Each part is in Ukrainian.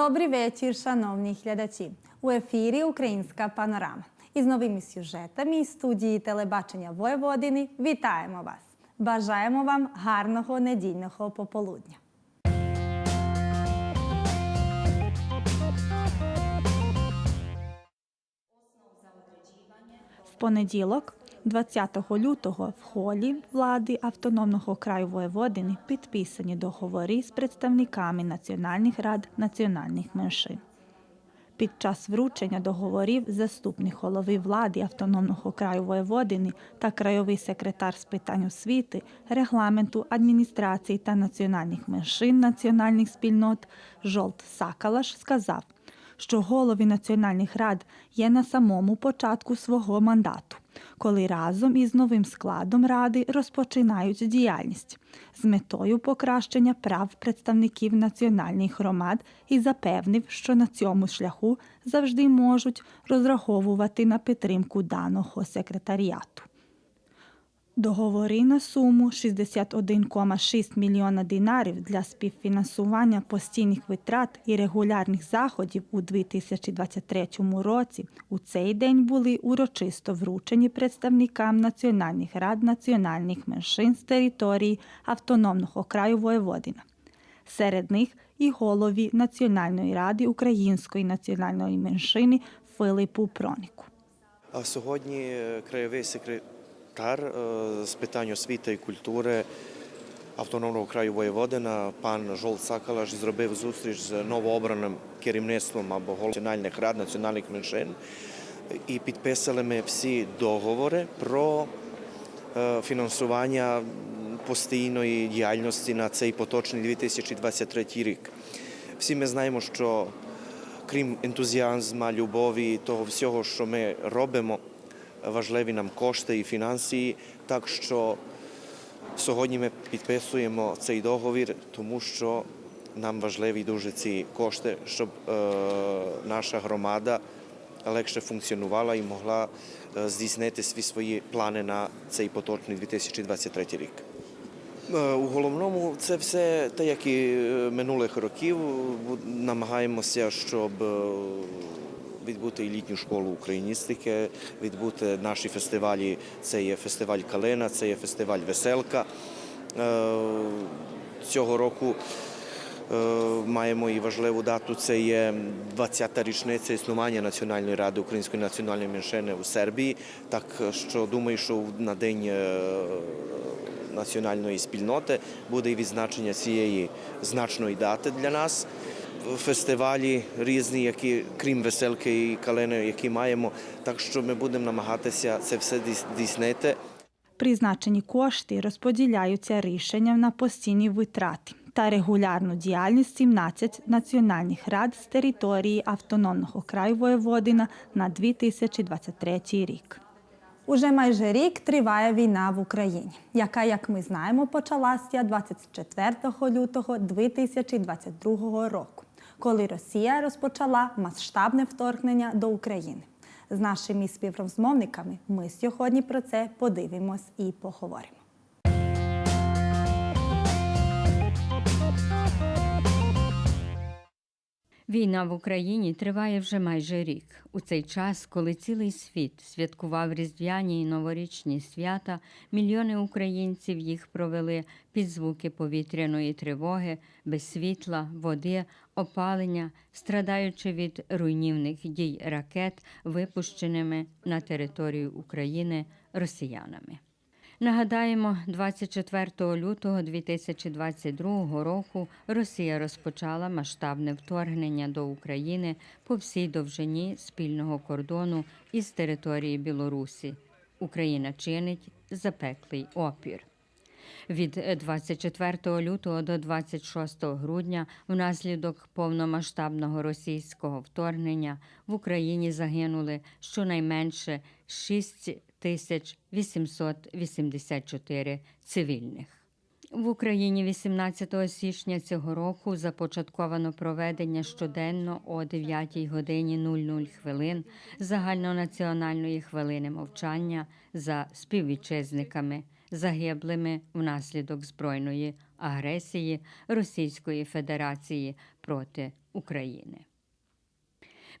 Добрий вечір, шановні глядачі. У ефірі Українська панорама. Із новими сюжетами із студії телебачення Воєводини вітаємо вас. Бажаємо вам гарного недільного пополудня. В понеділок, 20 лютого, в холі влади автономного краю Воєводини підписані договори з представниками національних рад національних меншин. Під час вручення договорів заступник голови влади автономного краю Воєводини та крайовий секретар з питань освіти, регламенту, адміністрації та національних меншин національних спільнот Жолт Сакалаш сказав, що голови національних рад є на самому початку свого мандату, коли разом із новим складом ради розпочинають діяльність з метою покращення прав представників національних громад і запевнив, що на цьому шляху завжди можуть розраховувати на підтримку даного секретаріату. Договори на суму 61,6 мільйона динарів для співфінансування постійних витрат і регулярних заходів у 2023 році у цей день були урочисто вручені представникам національних рад національних меншин з території автономного краю Воєводина. Серед них і голові Національної ради української національної меншини Филипу Пронику. А сьогодні е, краєвий секретар е, з питань освіти і культури автономного краю Воєводина, пан Жол Сакалаш, зробив зустріч з новообраним керівництвом або національних рад національних меншин і підписали ми всі договори про е, фінансування постійної діяльності на цей поточний 2023 рік. Всі ми знаємо, що крім ентузіазму, любові, того всього, що ми робимо, важливі нам кошти і фінанси. Так що сьогодні ми підписуємо цей договір, тому що нам важливі дуже ці кошти, щоб е, наша громада легше функціонувала і могла е, здійснити всі свої плани на цей поточний 2023 рік. Е, У головному це все те, як і е, минулих років. Намагаємося, щоб відбути і літню школу україністики, відбути наші фестивалі. Це є фестиваль Калина, це є фестиваль Веселка. Е, Цього року е, маємо і важливу дату. Це є 20-та річниця існування Національної ради української національної меншини у Сербії. Так що думаю, що на день е, національної спільноти буде і відзначення цієї значної дати для нас. Фестивалі різні, які крім веселки і калини, які маємо. Так що ми будемо намагатися це все дійс- здійснити. Призначені кошти розподіляються рішенням на постійні витрати та регулярну діяльність 17 національних рад з території автономного краю Воєводина на 2023 рік. Уже майже рік триває війна в Україні, яка, як ми знаємо, почалася 24 лютого 2022 року, коли Росія розпочала масштабне вторгнення до України. З нашими співрозмовниками ми сьогодні про це подивимось і поговоримо. Війна в Україні триває вже майже рік. У цей час, коли цілий світ святкував різдвяні і новорічні свята, мільйони українців їх провели під звуки повітряної тривоги, без світла, води, опалення, страдаючи від руйнівних дій ракет, випущеними на територію України росіянами. Нагадаємо, 24 лютого 2022 року Росія розпочала масштабне вторгнення до України по всій довжині спільного кордону із території Білорусі. Україна чинить запеклий опір. Від 24 лютого до 26 грудня внаслідок повномасштабного російського вторгнення в Україні загинули щонайменше 6 тисяч 884 цивільних. В Україні 18 січня цього року започатковано проведення щоденно о 9 годині 00 хвилин загальнонаціональної хвилини мовчання за співвітчизниками загиблими внаслідок збройної агресії Російської Федерації проти України.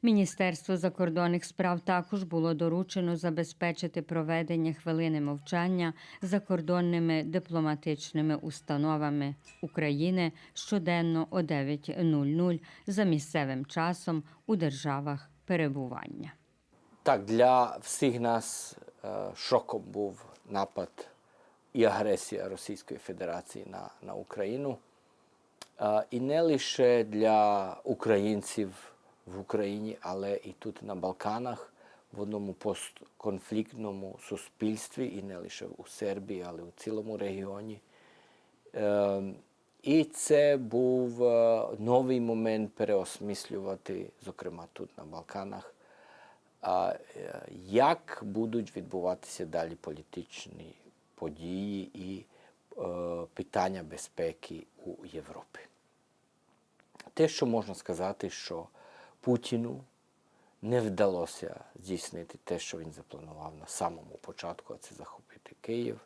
Міністерству закордонних справ також було доручено забезпечити проведення хвилини мовчання закордонними дипломатичними установами України щоденно о 9.00 за місцевим часом у державах перебування. Так, для всіх нас е, шоком був напад і агресія Російської Федерації на, на Україну. Е, І не лише для українців в Україні, але і тут на Балканах, в одному постконфліктному суспільстві, і не лише у Сербії, але у цілому регіоні. Е, І це був новий момент переосмислювати, зокрема тут на Балканах, а, як будуть відбуватися далі політичні події і е, питання безпеки у Європі. Те, що можна сказати, що Путіну не вдалося здійснити те, що він запланував на самому початку, а це захопити Київ,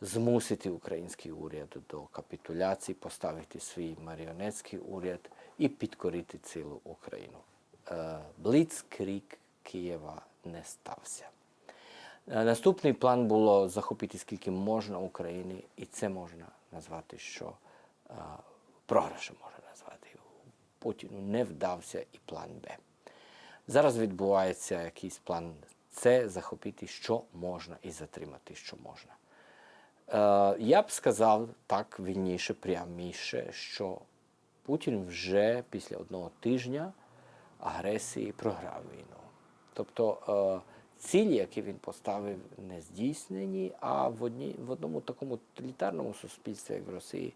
змусити український уряд до капітуляції, поставити свій маріонетський уряд і підкорити цілу Україну. Е, Бліцкрік Києва не стався. Е, Наступний план було захопити скільки можна України, і це можна назвати, що е, програшем можна назвати. Путіну не вдався і план Б. Зараз відбувається якийсь план С захопити, що можна, і затримати, що можна. Е, я б сказав так вільніше, пряміше, що Путін вже після одного тижня агресії програв війну. Тобто цілі, які він поставив, не здійснені, а в, одні, в одному такому тоталітарному суспільстві, як в Росії,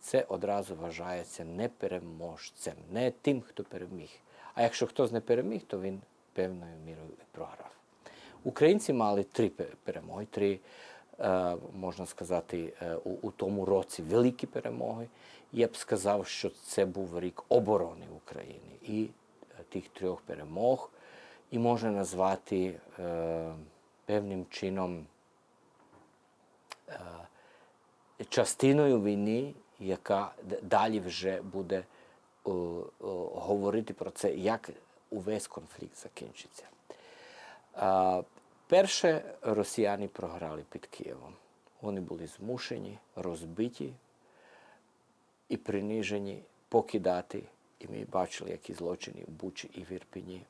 це одразу вважається непереможцем, не тим, хто переміг. А якщо хтось не переміг, то він певною мірою програв. Українці мали три перемоги, три, е, можна сказати, е, у, у тому році великі перемоги. Я б сказав, що це був рік оборони України і е, тих трьох перемог, і можна назвати е, певним чином е, частиною війни, яка далі вже буде о, о, говорити про це, як увесь конфлікт закінчиться. А, перше, росіяни програли під Києвом. Вони були змушені, розбиті і принижені покидати. І ми бачили, які злочини в Бучі і в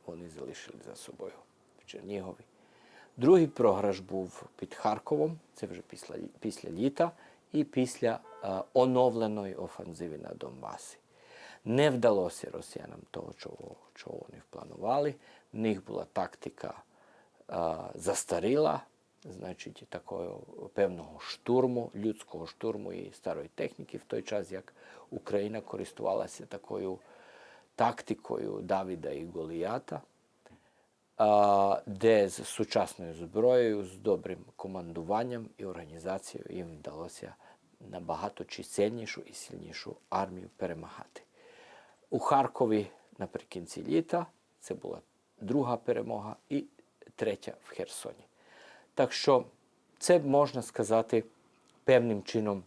вони залишили за собою в Чернігові. Другий програш був під Харковом, це вже після, після літа, і після е, оновленої офензиви на Донбасі. Не вдалося росіянам того, чого, чого вони впланували. В них була тактика е, застаріла, значить, такого певного штурму, людського штурму і старої техніки в той час, як Україна користувалася такою тактикою Давіда і Голіята, де з сучасною зброєю, з добрим командуванням і організацією їм вдалося набагато чисельнішу і сильнішу армію перемагати. У Харкові наприкінці літа це була друга перемога і третя в Херсоні. Так що це можна сказати певним чином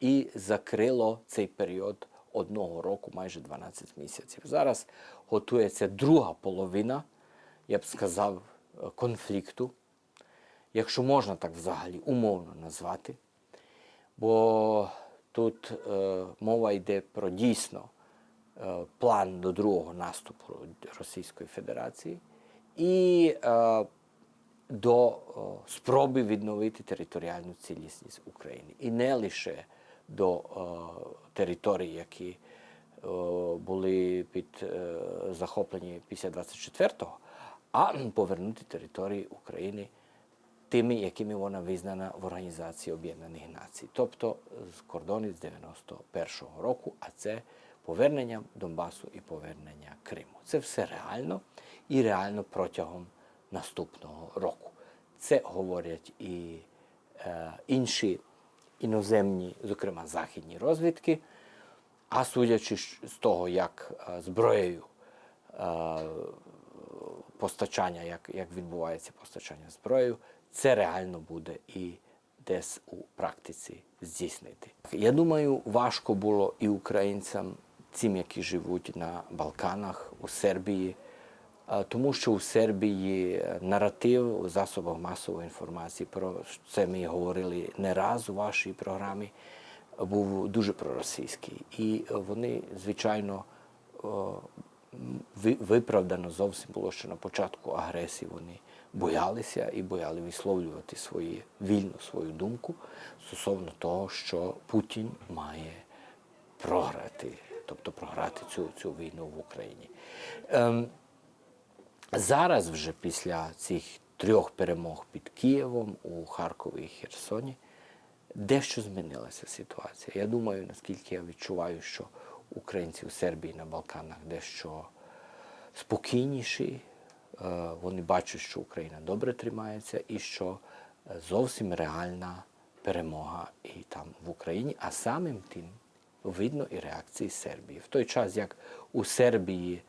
і закрило цей період одного року, майже 12 місяців. Зараз готується друга половина, я б сказав, е, конфлікту, якщо можна так взагалі умовно назвати. Бо тут е, мова йде про дійсно е, план до другого наступу Російської Федерації і е, до о, спроби відновити територіальну цілісність України. І не лише до о, територій, які о, були під е, захоплені після 24-го, а повернути території України тими, якими вона визнана в Організації Об'єднаних Націй, тобто з кордонів з 91-го року, а це повернення Донбасу і повернення Криму. Це все реально і реально протягом наступного року. Це говорять і е, інші іноземні, зокрема західні розвідки. А судячи з того, як е, зброєю е, постачання, як, як відбувається постачання зброєю, це реально буде і десь у практиці здійснити. Я думаю, важко було і українцям, цим, які живуть на Балканах, у Сербії, тому що у Сербії е, наратив у засобах масової інформації, про це ми говорили не раз у вашій програмі, був дуже проросійський. І е, вони, звичайно, виправдано зовсім було, що на початку агресії вони боялися і бояли висловлювати свої, вільно свою думку стосовно того, що Путін має програти, тобто програти цю, цю війну в Україні. Ем, зараз, вже після цих трьох перемог під Києвом у Харкові і Херсоні, дещо змінилася ситуація. Я думаю, наскільки я відчуваю, що українці у Сербії на Балканах дещо спокійніші. Е, Вони бачать, що Україна добре тримається і що е, зовсім реальна перемога і там в Україні, а самим тим видно і реакції Сербії. В той час, як у Сербії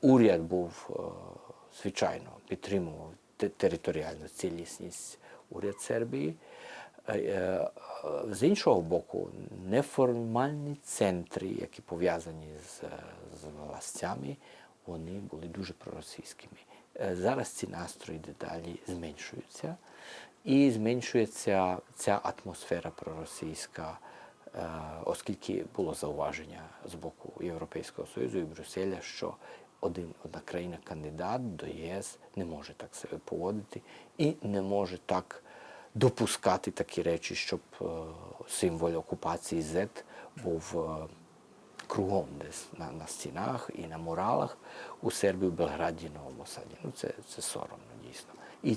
уряд був, е, звичайно, підтримував територіальну цілісність уряд Сербії. Е, е, З іншого боку, неформальні центри, які пов'язані з, з властями, вони були дуже проросійськими. Е, Зараз ці настрої дедалі зменшуються, і зменшується ця атмосфера проросійська, е, оскільки було зауваження з боку Європейського Союзу і Брюсселя, що один, одна країна-кандидат до ЄС не може так себе поводити і не може так допускати такі речі, щоб е, символ окупації Z був е, кругом десь на, на стінах і на муралах у Сербії, в Белграді, Новому Саді. Ну, це, це соромно дійсно. І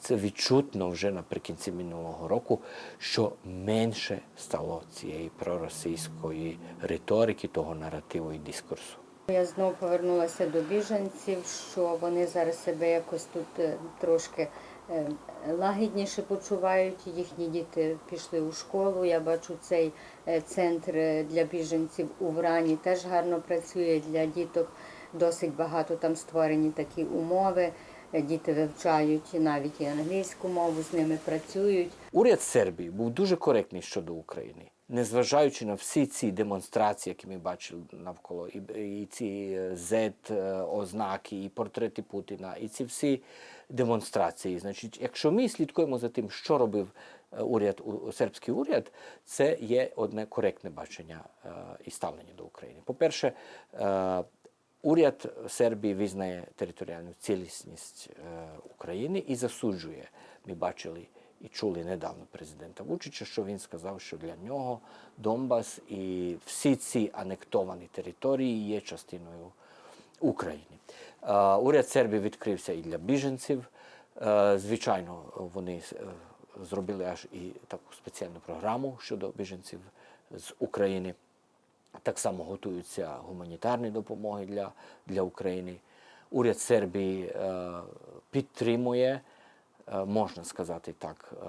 це, відчутно вже наприкінці минулого року, що менше стало цієї проросійської риторики, того наративу і дискурсу. Я знову повернулася до біженців, що вони зараз себе якось тут е, трошки е, лагідніше почувають. Їхні діти пішли у школу. Я бачу цей е, центр для біженців у Врані теж гарно працює для діток. Досить багато там створені такі умови. Е, Діти вивчають навіть і англійську мову, з ними працюють. Уряд Сербії був дуже коректний щодо України, незважаючи на всі ці демонстрації, які ми бачили навколо, і, і ці z ознаки, і портрети Путіна, і ці всі демонстрації. Значить, якщо ми слідкуємо за тим, що робив е, уряд, сербський уряд, це є одне коректне бачення е, і ставлення до України. По-перше, е, Уряд Сербії визнає територіальну цілісність е, України і засуджує. Ми бачили і чули недавно президента Вучича, що він сказав, що для нього Донбас і всі ці анектовані території є частиною України. Е, Уряд Сербії відкрився і для біженців. Е, Звичайно, вони зробили аж і таку спеціальну програму щодо біженців з України. Так само готуються гуманітарні допомоги для, для України. Уряд Сербії е, підтримує, е, можна сказати так, е,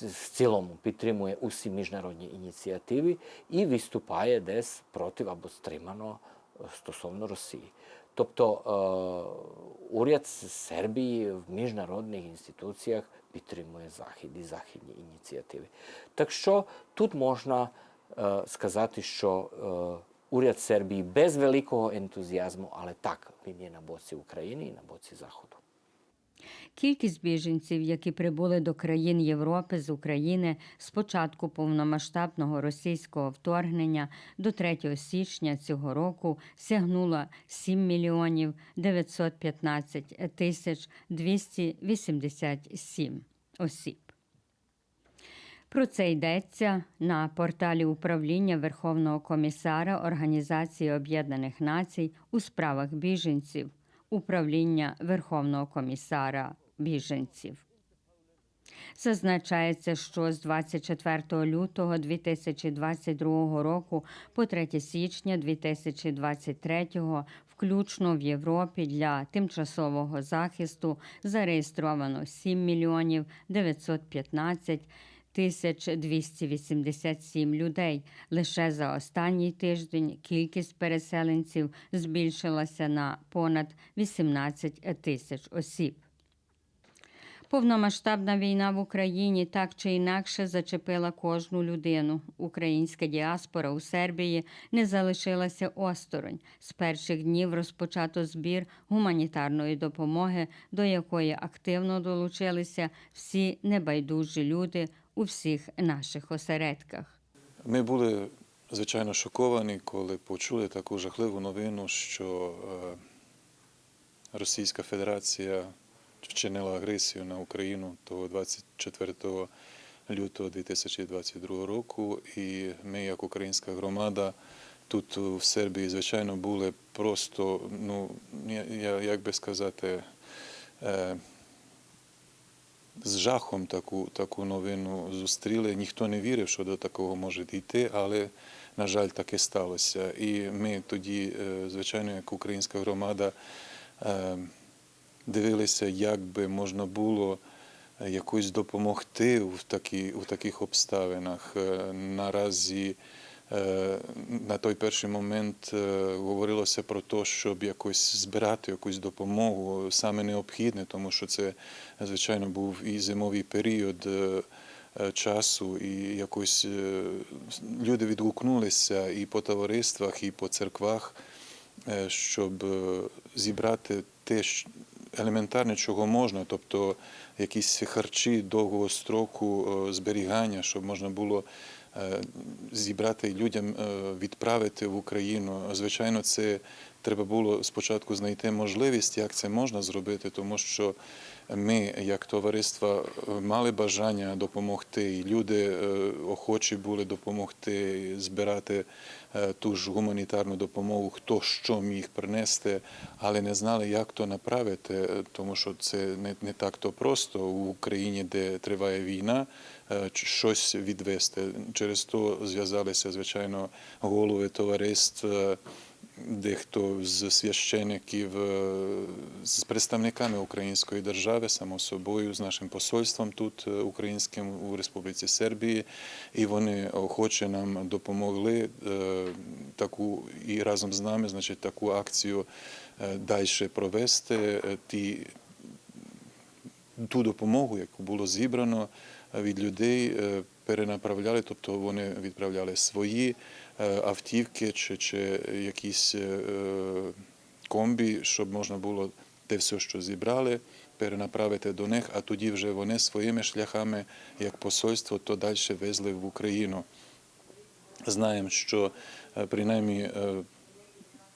в, цілому підтримує усі міжнародні ініціативи і виступає десь проти або стримано е, стосовно Росії. Тобто е, уряд Сербії в міжнародних інституціях підтримує Захід і західні ініціативи. Так що тут можна сказати, що е, уряд Сербії без великого ентузіазму, але так, він є на боці України і на боці Заходу. Кількість біженців, які прибули до країн Європи з України з початку повномасштабного російського вторгнення до 3 січня цього року сягнула 7 мільйонів 915 тисяч 287 осіб. Про це йдеться на порталі управління Верховного комісара Організації Об'єднаних Націй у справах біженців, управління Верховного комісара біженців. Зазначається, що з 24 лютого 2022 року по 3 січня 2023 включно в Європі для тимчасового захисту зареєстровано 7 мільйонів 915 тисяч 287 людей. Лише за останній тиждень кількість переселенців збільшилася на понад 18 тисяч осіб. Повномасштабна війна в Україні так чи інакше зачепила кожну людину. Українська діаспора у Сербії не залишилася осторонь. З перших днів розпочато збір гуманітарної допомоги, до якої активно долучилися всі небайдужі люди у всіх наших осередках. Ми були звичайно шоковані, коли почули таку жахливу новину, що е, Російська Федерація вчинила агресію на Україну того 24 лютого 2022 року. І ми, як українська громада, тут в Сербії, звичайно, були просто, ну я, як би сказати, е, з жахом таку, таку новину зустріли. Ніхто не вірив, що до такого може дійти, але, на жаль, таке сталося. І ми тоді, е, звичайно, як українська громада, е, дивилися, як би можна було е, якось допомогти в, такі, в таких обставинах. Наразі на той перший момент е, говорилося про те, щоб якось збирати якусь допомогу, саме необхідне, тому що це, звичайно, був і зимовий період е, е, часу, і якось е, люди відгукнулися і по товариствах, і по церквах, е, щоб е, зібрати те, елементарне, чого можна, тобто якісь харчі довгого строку е, зберігання, щоб можна було е, зібрати людям, е, відправити в Україну. Звичайно, це треба було спочатку знайти можливість, як це можна зробити, тому що ми, як товариство, е, мали бажання допомогти, і люди е, охочі були допомогти збирати е, ту ж гуманітарну допомогу, хто що міг принести, але не знали, як то направити, е, тому що це не, так то просто в Україні, де триває війна, е, щось відвести. Через то зв'язалися, звичайно, голови товариств. е, Дехто з священиків, е, з представниками української держави, само собою, з нашим посольством тут е, українським у Республіці Сербії, і вони охоче нам допомогли е, таку і разом з нами, значить, таку акцію далі провести. Е, Ті ту допомогу, яку було зібрано е, від людей, е, перенаправляли, тобто вони відправляли свої е, автівки чи, чи якісь комбі, щоб можна було те все, що зібрали, перенаправити до них, а тоді вже вони своїми шляхами, як посольство, то далі везли в Україну. Знаємо, що принаймні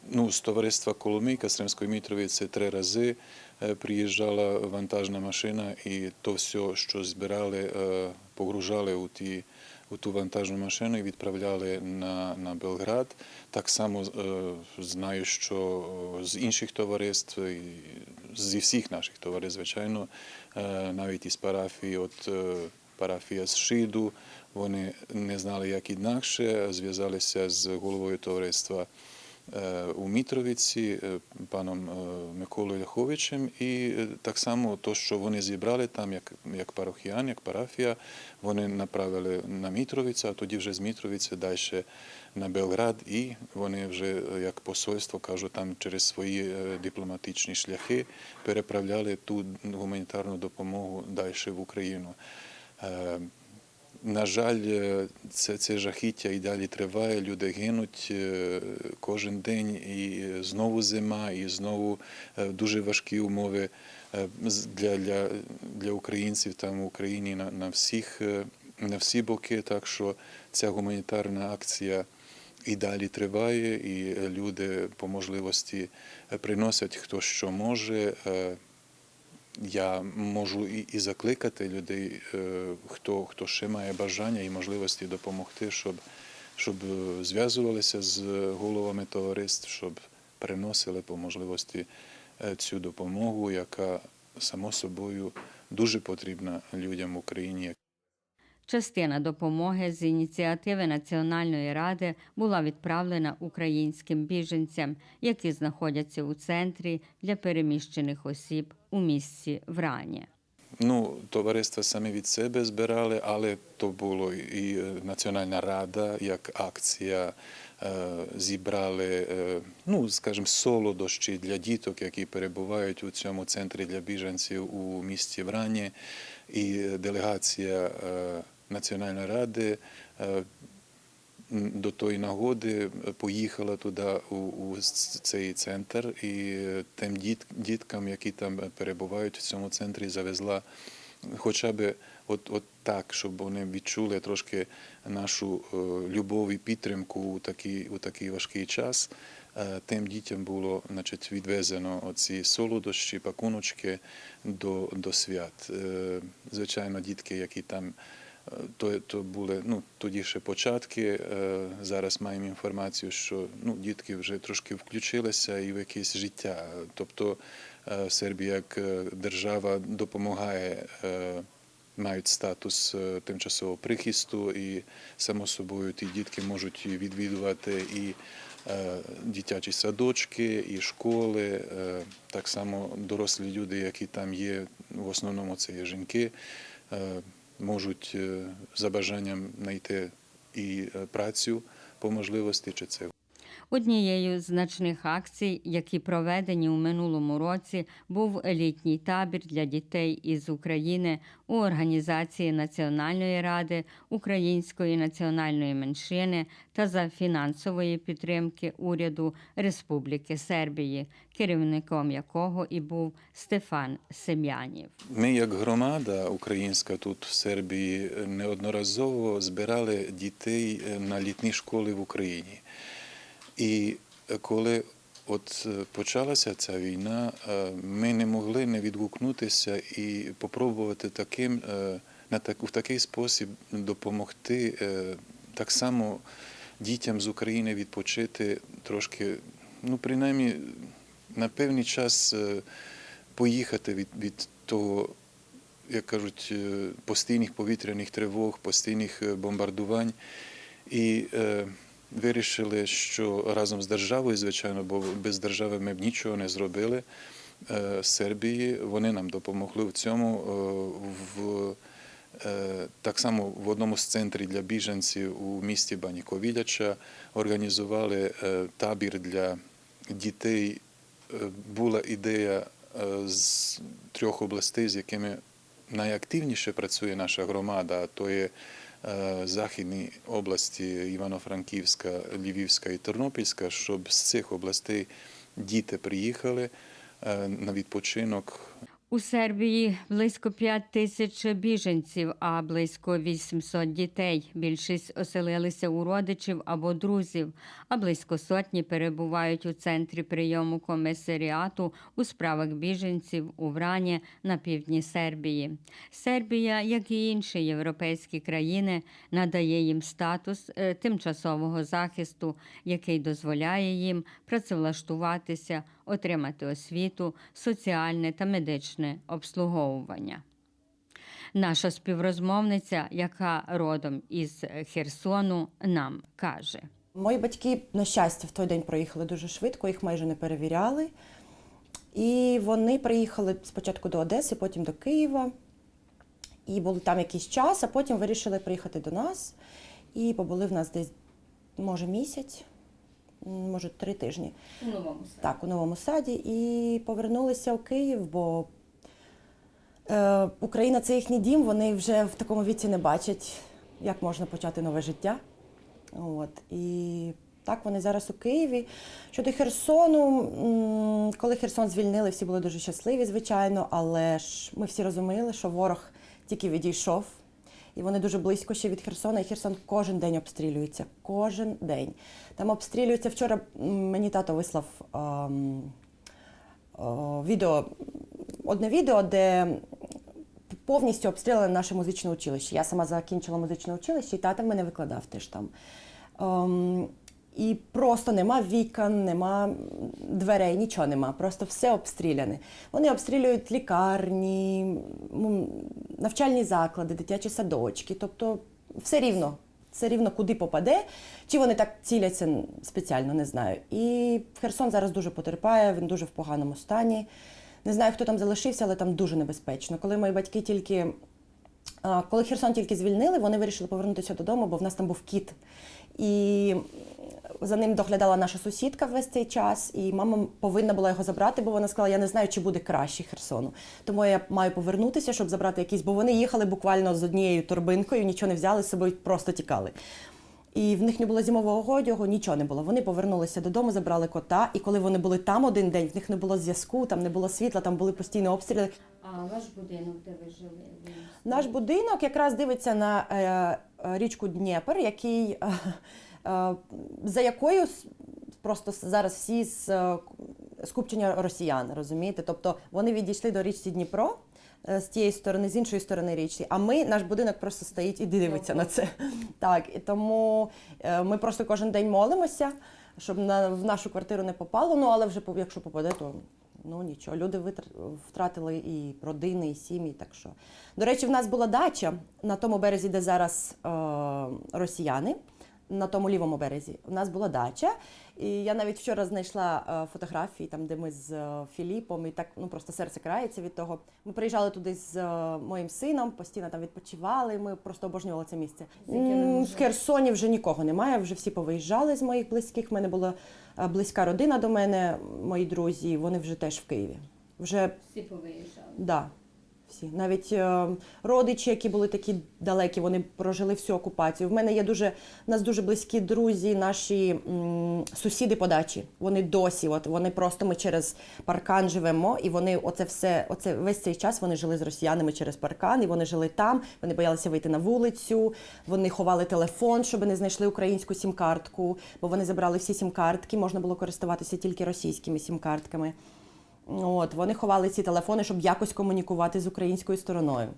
ну, з товариства Коломийка з Римської Мітровиці три рази е, приїжджала вантажна машина, і то все, що збирали, е, погружали у ті. У ту вантажну машину і відправляли на, на Белград. Так само е, знаю, що з інших товариств, і зі всіх наших товариств, звичайно, е, навіть із парафії, от е, парафія з Шиду, вони не знали, як інакше, зв'язалися з головою товариства у Мітровиці, е, паном е, Миколою Ляховичем, і е, так само то, що вони зібрали там, як, як парохіян, як парафія, вони направили на Мітровицю, а тоді вже з Мітровиці далі на Белград, і вони вже е, як посольство кажу, там через свої е, дипломатичні шляхи переправляли ту гуманітарну допомогу далі в Україну. На жаль, е, це, це жахіття і далі триває. Люди гинуть е, кожен день, і знову зима, і знову е, дуже важкі умови для, для, для українців там в Україні на, на, всіх, на всі боки. Так що ця гуманітарна акція і далі триває, і люди по можливості приносять хто що може. Я можу і, і закликати людей, е, хто, хто ще має бажання і можливості допомогти, щоб, щоб е, зв'язувалися з головами товариств, щоб приносили по можливості е, цю допомогу, яка само собою дуже потрібна людям в Україні. Частина допомоги з ініціативи Національної ради була відправлена українським біженцям, які знаходяться у центрі для переміщених осіб у місті Врані. Ну, товариства самі від себе збирали, але то було і е, Національна рада, як акція. е, Зібрали, е, ну, скажімо, солодощі для діток, які перебувають у цьому центрі для біженців у місті Врані. І делегація Національної ради до тої нагоди поїхала туди у, у цей центр, і е, тим діт, діткам, які там перебувають в цьому центрі, завезла хоча б от, от так, щоб вони відчули трошки нашу е, любов і підтримку у такий, у такий важкий час. Е, Тим дітям було значить, відвезено оці солодощі, пакуночки до, до свят. Е, Звичайно, дітки, які там Е, то, то були ну, тоді ще початки. Е, Зараз маємо інформацію, що ну, дітки вже трошки включилися і в якесь життя. Тобто е, Сербія як е, держава допомагає, мають статус тимчасового прихисту, і само собою ті дітки можуть відвідувати і дитячі садочки, і школи. Так само дорослі люди, які там є, в основному це є жінки. Можуть е, за бажанням знайти і е, працю по можливості, чи це Однією з значних акцій, які проведені у минулому році, був літній табір для дітей із України у організації Національної ради української національної меншини та за фінансової підтримки уряду Республіки Сербії, керівником якого і був Стефан Сем'янів. Ми, як громада українська тут в Сербії, неодноразово збирали дітей на літні школи в Україні. І е, коли от е, почалася ця війна, е, ми не могли не відгукнутися і попробувати таким, на так, в такий спосіб допомогти так само дітям з України відпочити трошки, ну, принаймні, на певний час поїхати від, від того, як кажуть, постійних повітряних тривог, постійних бомбардувань. І вирішили, що разом з державою, звичайно, бо без держави ми б нічого не зробили. Е, Сербії вони нам допомогли в цьому. е, В, е, так само в одному з центрів для біженців у місті Баніковіляча організували табір для дітей. Була ідея з трьох областей, з якими найактивніше працює наша громада, то є західні області Івано-Франківська, Львівська і Тернопільська, щоб з цих областей діти приїхали е, на відпочинок У Сербії близько 5 тисяч біженців, а близько 800 дітей. Більшість оселилися у родичів або друзів, а близько сотні перебувають у центрі прийому комісаріату у справах біженців у Врані на півдні Сербії. Сербія, як і інші європейські країни, надає їм статус е, тимчасового захисту, який дозволяє їм працевлаштуватися, отримати освіту, соціальне та медичне обслуговування. Наша співрозмовниця, яка родом із Херсону, нам каже. Мої батьки, на щастя, в той день проїхали дуже швидко, їх майже не перевіряли. І вони приїхали спочатку до Одеси, потім до Києва. І були там якийсь час, а потім вирішили приїхати до нас. І побули в нас десь, може, місяць, може, три тижні. У новому Так, у новому саді. І повернулися у Київ, бо Україна це їхній дім, вони вже в такому віці не бачать, як можна почати нове життя. От. І так, вони зараз у Києві. Щодо Херсону, коли Херсон звільнили, всі були дуже щасливі, звичайно, але ж ми всі розуміли, що ворог тільки відійшов. І вони дуже близько ще від Херсона, і Херсон кожен день обстрілюється. Кожен день. Там обстрілюється. Вчора мені тато вислав ем, о, відео, одне відео, де повністю обстріляли наше музичне училище. Я сама закінчила музичне училище, і тата мене викладав теж там. Ем, і просто нема вікон, нема дверей, нічого нема. Просто все обстріляне. Вони обстрілюють лікарні, навчальні заклади, дитячі садочки. Тобто все рівно. Все рівно куди попаде. Чи вони так ціляться спеціально, не знаю. І Херсон зараз дуже потерпає, він дуже в поганому стані. Не знаю, хто там залишився, але там дуже небезпечно. Коли мої батьки тільки. Коли Херсон тільки звільнили, вони вирішили повернутися додому, бо в нас там був кіт. І за ним доглядала наша сусідка весь цей час, і мама повинна була його забрати, бо вона сказала, я не знаю, чи буде краще Херсону. Тому я маю повернутися, щоб забрати якісь, бо вони їхали буквально з однією торбинкою, нічого не взяли з собою, просто тікали. І в них не було зимового одягу, нічого не було. Вони повернулися додому, забрали кота. І коли вони були там один день, в них не було зв'язку, там не було світла, там були постійні обстріли. А ваш будинок, де ви жили? Наш будинок якраз дивиться на е, е, річку Дніпр, який, е, е, за якою просто зараз всі з скупчення росіян, розумієте? Тобто вони відійшли до річці Дніпро з тієї сторони, з іншої сторони річці, а ми, наш будинок просто стоїть і дивиться на це. Так, і тому е, ми просто кожен день молимося, щоб в нашу квартиру не попало. Ну, але вже якщо попаде, то ну нічого. Люди втратили і родини, і сім'ї. Так що. До речі, в нас була дача на тому березі, де зараз е, росіяни. На тому лівому березі у нас була дача, і я навіть вчора знайшла е, фотографії, там де ми з е, Філіпом, і так ну просто серце крається від того. Ми приїжджали туди з е, моїм сином, постійно там відпочивали. Ми просто обожнювали це місце. В Херсоні вже нікого немає. Вже всі повиїжджали з моїх близьких. У мене була близька родина до мене, мої друзі. Вони вже теж в Києві. Вже Всі повиїжджали. Да, всі. Навіть е, родичі, які були такі далекі, вони прожили всю окупацію. В мене є дуже нас дуже близькі друзі, наші м, сусіди по дачі. Вони досі, от вони просто ми через паркан живемо, і вони оце все, оце весь цей час вони жили з росіянами через паркан, і вони жили там. Вони боялися вийти на вулицю. Вони ховали телефон, щоб не знайшли українську сім-картку, бо вони забрали всі сім-картки. Можна було користуватися тільки російськими сім-картками. От, вони ховали ці телефони, щоб якось комунікувати з українською стороною.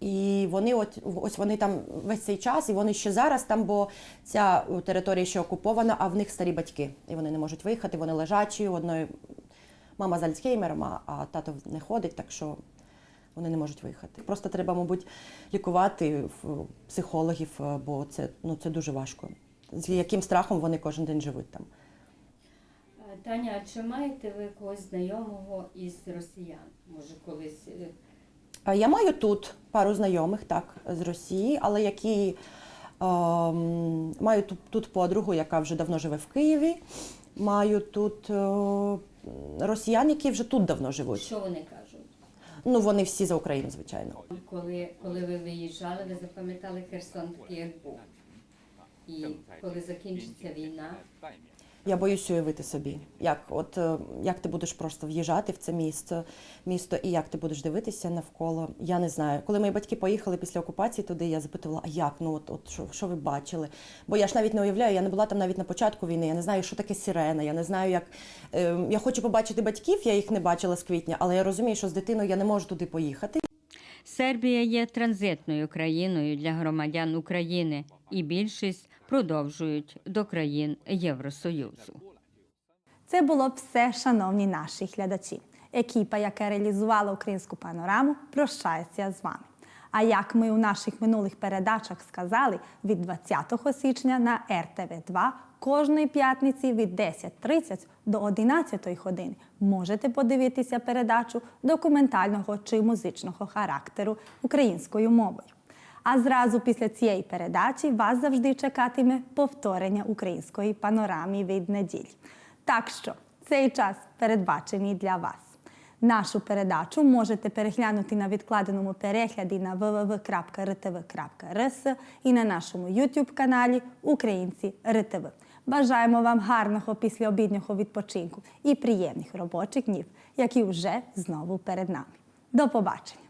І вони от ось вони там весь цей час, і вони ще зараз там, бо ця територія ще окупована, а в них старі батьки. І вони не можуть виїхати, вони лежачі. Одної мама з Альцгеймером, а- тато не ходить, так що вони не можуть виїхати. Просто треба, мабуть, лікувати психологів, е, бо це, ну, це дуже важко. З яким страхом вони кожен день живуть там. Таня, а чи маєте ви когось знайомого із росіян? Може, колись е, Я маю тут пару знайомих, так, з Росії, але які ем, маю тут, тут подругу, яка вже давно живе в Києві. Маю тут е, росіян, які вже тут давно живуть. що вони кажуть? Ну, вони всі за Україну, звичайно. Коли, коли ви виїжджали, ви запам'ятали Херсон такий, як був. І коли закінчиться війна, Я боюсь уявити собі, як, от, е, як ти будеш просто в'їжджати в це місто, місто і як ти будеш дивитися навколо. Я не знаю. Коли мої батьки поїхали після окупації туди, я запитувала, а як? Ну от, от що, що ви бачили? Бо я ж навіть не уявляю, я не була там навіть на початку війни. Я не знаю, що таке сирена. Я не знаю, як е, я хочу побачити батьків, я їх не бачила з квітня, але я розумію, що з дитиною я не можу туди поїхати. Сербія є транзитною країною для громадян України, і більшість продовжують до країн Євросоюзу. Це було все, шановні наші глядачі. Екіпа, яка реалізувала українську панораму, прощається з вами. А як ми у наших минулих передачах сказали, від 20 січня на РТВ 2 кожної п'ятниці від 10.30 до 11 години можете подивитися передачу документального чи музичного характеру українською мовою. А зразу після цієї передачі вас завжди чекатиме повторення української панорами від неділі. Так що цей час передбачений для вас. Нашу передачу можете переглянути на відкладеному перегляді на www.rtv.rs і на нашому YouTube каналі Українці РТВ. Бажаємо вам гарного післяобіднього відпочинку і приємних робочих днів, які вже знову перед нами. До побачення!